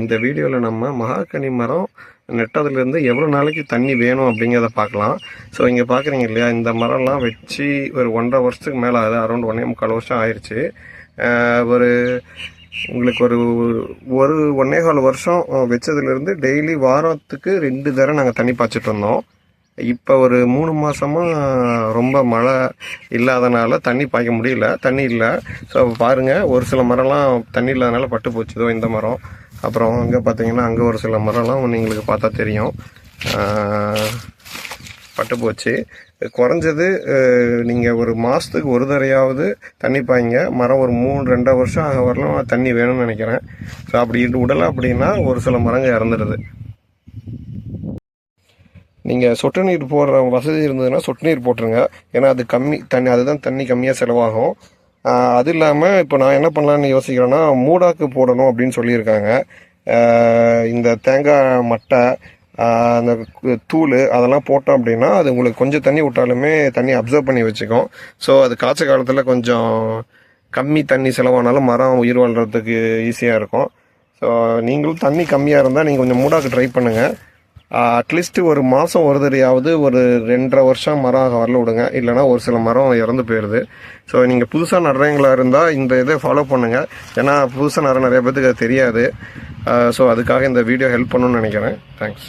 இந்த வீடியோவில் நம்ம மகாக்கனி மரம் நெட்டதுலேருந்து எவ்வளோ நாளைக்கு தண்ணி வேணும் அப்படிங்கிறத பார்க்கலாம். ஸோ இங்கே பார்க்குறீங்க இல்லையா இந்த மரம்லாம் வச்சு ஒரு ஒன்றரை வருஷத்துக்கு மேலே ஆகுது அரௌண்ட் ஒன்றே முக்கால் வருஷம் ஆயிடுச்சு ஒரு உங்களுக்கு ஒரு ஒரு ஒன்னே கால் வருஷம் வச்சதுலேருந்து டெய்லி வாரத்துக்கு ரெண்டு தடவை நாங்கள் தண்ணி பாய்ச்சிட்டு இருந்தோம். இப்போ ஒரு மூணு மாதமாக ரொம்ப மழை இல்லாதனால தண்ணி பாய்க்க முடியல. தண்ணி இல்லை. ஸோ பாருங்கள் ஒரு சில மரம்லாம் தண்ணி இல்லாதனால பட்டு போச்சுதோ இந்த மரம். அப்புறம் அங்கே பார்த்தீங்கன்னா அங்கே ஒரு சில மரம்லாம் நீங்களுக்கு பார்த்தா தெரியும். பட்டு போச்சு. குறைஞ்சது நீங்கள் ஒரு மாதத்துக்கு ஒரு தடையாவது தண்ணி பாய்ங்க. மரம் ஒரு மூணு ரெண்டரை வருஷம் ஆக வரலாம். தண்ணி வேணும்னு நினைக்கிறேன். ஸோ அப்படி விடலை அப்படின்னா ஒரு சில மரங்கள் இறந்துடுது. நீங்கள் சொட்டு நீர் போடுற வசதி இருந்ததுன்னா சொட்டு நீர் போட்டுருங்க. ஏன்னா அது கம்மி தண்ணி அதுதான் தண்ணி கம்மியாக செலவாகும். அது இல்லாமல் இப்போ நான் என்ன பண்ணலான்னு யோசிக்கிறேன்னா மூடாக்கு போடணும் அப்படின்னு சொல்லியிருக்காங்க. இந்த தேங்காய் மட்டை அந்த தூள் அதெல்லாம் போட்டோம் அப்படின்னா அது உங்களுக்கு கொஞ்சம் தண்ணி விட்டாலுமே தண்ணி அப்சர்வ் பண்ணி வச்சுக்கும். ஸோ அது காய்ச்ச காலத்தில் கொஞ்சம் கம்மி தண்ணி செலவானாலும் மரம் உயிர் வாழ்கிறதுக்கு ஈஸியாக இருக்கும். ஸோ நீங்களும் தண்ணி கம்மியாக இருந்தால் நீங்கள் கொஞ்சம் மூடாக்கு ட்ரை பண்ணுங்கள் அட்லீஸ்ட் ஒரு மாதம் ஒரு தடையாவது ஒரு ரெண்டரை வருஷம் மரம் வரல விடுங்க. இல்லைனா ஒரு சில மரம் இறந்து போயிடுது ஸோ நீங்கள் புதுசாக நடுறீங்களா இருந்தால் இந்த இதை ஃபாலோ பண்ணுங்கள் ஏன்னா புதுசாக நடுற நிறைய பேர்த்துக்கு அது தெரியாது. Uh, ஸோ அதுக்காக இந்த வீடியோ ஹெல்ப் பண்ணணும்னு நினைக்கிறேன். தேங்க்ஸ்